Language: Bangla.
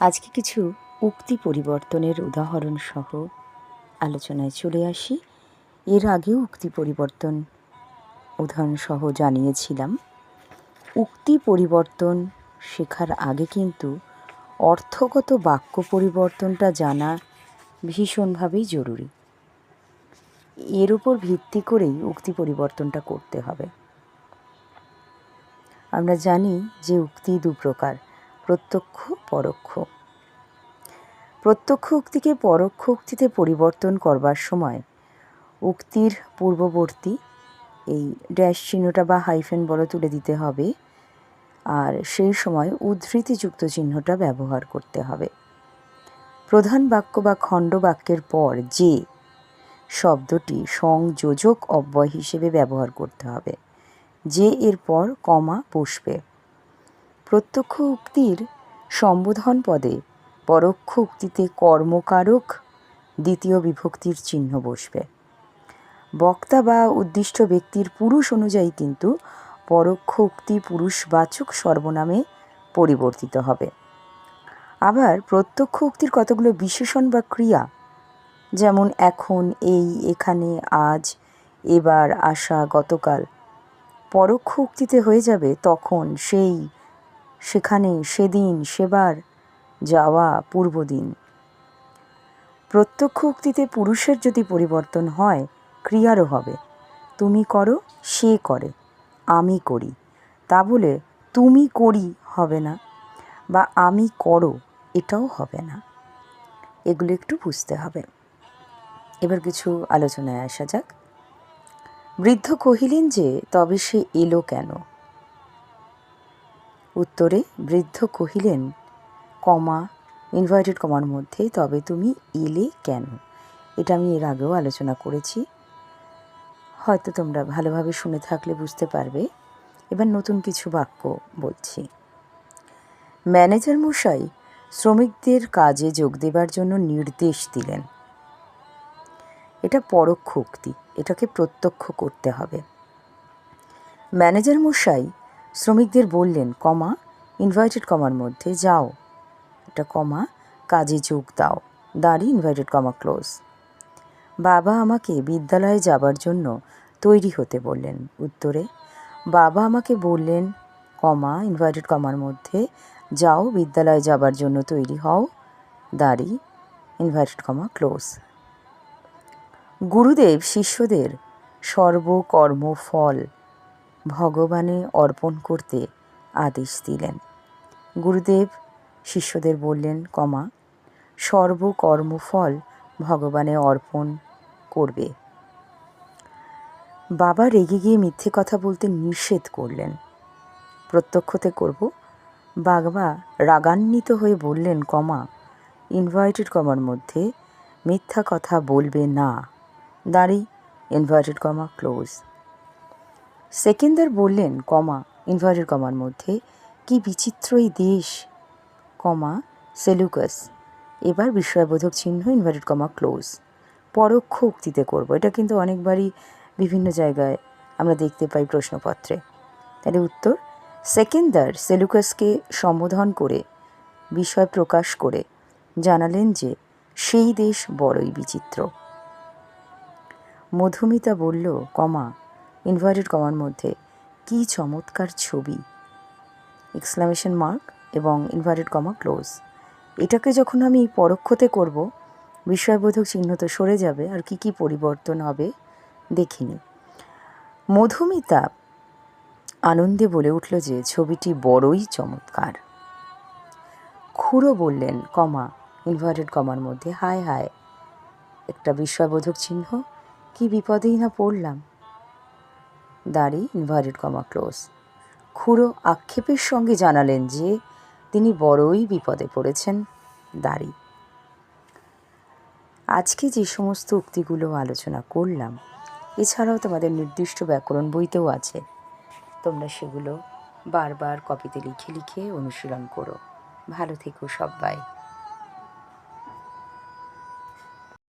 আজকে কিছু উক্তি পরিবর্তনের উদাহরণ সহ আলোচনায় চলে আসি। এর আগেও উক্তি পরিবর্তন উদাহরণ সহ জানিয়েছিলাম। উক্তি পরিবর্তন শেখার আগে কিন্তু অর্থগত বাক্য পরিবর্তনটা জানা ভীষণভাবেই জরুরি। এর উপর ভিত্তি করেই উক্তি পরিবর্তনটা করতে হবে। আমরা জানি যে উক্তি দু প্রকার প্রত্যক্ষ, পরোক্ষ। প্রত্যক্ষ উক্তিকে পরোক্ষ উক্তিতে পরিবর্তন করবার সময় উক্তির পূর্ববর্তী, এই ড্যাশ চিহ্নটা বা হাইফেন বলো তুলে দিতে হবে আর সেই সময় উদ্ধৃতিযুক্ত চিহ্নটা ব্যবহার করতে হবে। প্রধান বাক্য বা খণ্ড বাক্যের পর যে শব্দটি সংযোজক অব্যয় হিসেবে ব্যবহার করতে হবে, যে এর পর কমা বসবে। প্রত্যক্ষ উক্তির সম্বোধন পদে পরোক্ষ উক্তিতে কর্মকারক দ্বিতীয় বিভক্তির চিহ্ন বসবে। বক্তা বা উদ্দিষ্ট ব্যক্তির পুরুষ অনুযায়ী কিন্তু পরোক্ষ উক্তি পুরুষবাচক সর্বনামে পরিবর্তিত হবে। আবার প্রত্যক্ষ উক্তির কতগুলো বিশেষণ বা ক্রিয়া, যেমন এখন, এই, এখানে, আজ, এবার আসা গতকাল, পরোক্ষ উক্তিতে হয়ে যাবে তখন, সেই সেখানে সেদিন সেবার যাওয়া পূর্বদিন। প্রত্যক্ষ উক্তিতে পুরুষের যদি পরিবর্তন হয়, ক্রিয়ারও হবে। তুমি করো, সে করে। আমি করি। তা বলে তুমি করি হবে না বা আমি করো, এটাও হবে না। এগুলো একটু বুঝতে হবে। এবার কিছু আলোচনায় আসা যাক। বৃদ্ধ কহিলেন যে, তবে সে এলো কেন? উত্তরে বৃদ্ধ কহিলেন, কমা ইনভার্টেড কমার মধ্যে তবে তুমি এলে কেন? এটা আমি এর আগেও আলোচনা করেছি। হয়তো তোমরা ভালোভাবে শুনে থাকলে বুঝতে পারবে। এবার নতুন কিছু বাক্য বলছি। ম্যানেজার মশাই শ্রমিকদের কাজে যোগ দেবার জন্য নির্দেশ দিলেন। এটা পরোক্ষ উক্তি, এটাকে প্রত্যক্ষ করতে হবে। ম্যানেজার মশাই শ্রমিকদের বললেন, কমা ইনভাইটেড কমার মধ্যে যাও। এটা কমা, কাজে যোগ দাও। দাঁড়ি ইনভাইটেড কমা ক্লোজ বাবা আমাকে বিদ্যালয়ে যাবার জন্য তৈরি হতে বললেন। উত্তরে, বাবা আমাকে বললেন, কমা ইনভাইটেড কমার মধ্যে যাও, বিদ্যালয়ে যাবার জন্য তৈরি হও। দাঁড়ি ইনভাইটেড কমা ক্লোজ গুরুদেব শিষ্যদের সর্বকর্ম ফল ভগবানে অর্পণ করতে আদেশ দিলেন। গুরুদেব শিষ্যদের বললেন, কমা, সর্বকর্মফল ভগবানে অর্পণ করবে। বাবা রেগে গিয়ে মিথ্যে কথা বলতে নিষেধ করলেন। প্রত্যক্ষতে করব। বাবা রাগান্বিত হয়ে বললেন, কমা ইনভাইটেড কমার মধ্যে মিথ্যা কথা বলবে না। দাঁড়ি ইনভার্টেড কমা ক্লোজ সেকেন্দার বললেন, কমা ইনভার্টেড কমার মধ্যে কি বিচিত্র এই দেশ। কমা, সেলুকাস, এবার বিস্ময়বোধক চিহ্ন ইনভার্টেড কমা, ক্লোজ। পরোক্ষ উক্তিতে করব, এটা কিন্তু অনেকবারই বিভিন্ন জায়গায় আমরা দেখতে পাই প্রশ্নপত্রে। তাহলে উত্তর, সেকেন্দার সেলুকাসকে সম্বোধন করে বিষয় প্রকাশ করে জানালেন যে সেই দেশ বড়ই বিচিত্র। মধুমিতা বলল, কমা ইনভার্টেড কমার মধ্যে কী চমৎকার ছবি? এক্সক্লামেশন মার্ক এবং ইনভার্টেড কমা ক্লোজ এটাকে যখন আমি পরোক্ষতে করব, বিষয়বোধক চিহ্ন তো সরে যাবে, আর কি কি পরিবর্তন হবে দেখিনি। মধুমিতা আনন্দে বলে উঠল যে ছবিটি বড়ই চমৎকার। খুঁড়ো বললেন কমা ইনভার্টেড কমার মধ্যে, হায় হায়, একটা বিস্ময়বোধক চিহ্ন, কি বিপদেই না পড়লাম। দাড়ি ইনভার্টেড কমা ক্লোজ খুঁড়ো আক্ষেপের সঙ্গে জানালেন যে তিনি বড়ই বিপদে পড়েছেন। দাড়ি। আজকে যে সমস্ত উক্তিগুলো আলোচনা করলাম, এছাড়াও তোমাদের নির্দিষ্ট ব্যাকরণ বইতেও আছে। তোমরা সেগুলো বারবার কপিতে লিখে লিখে অনুশীলন করো। ভালো থেকো সবাই।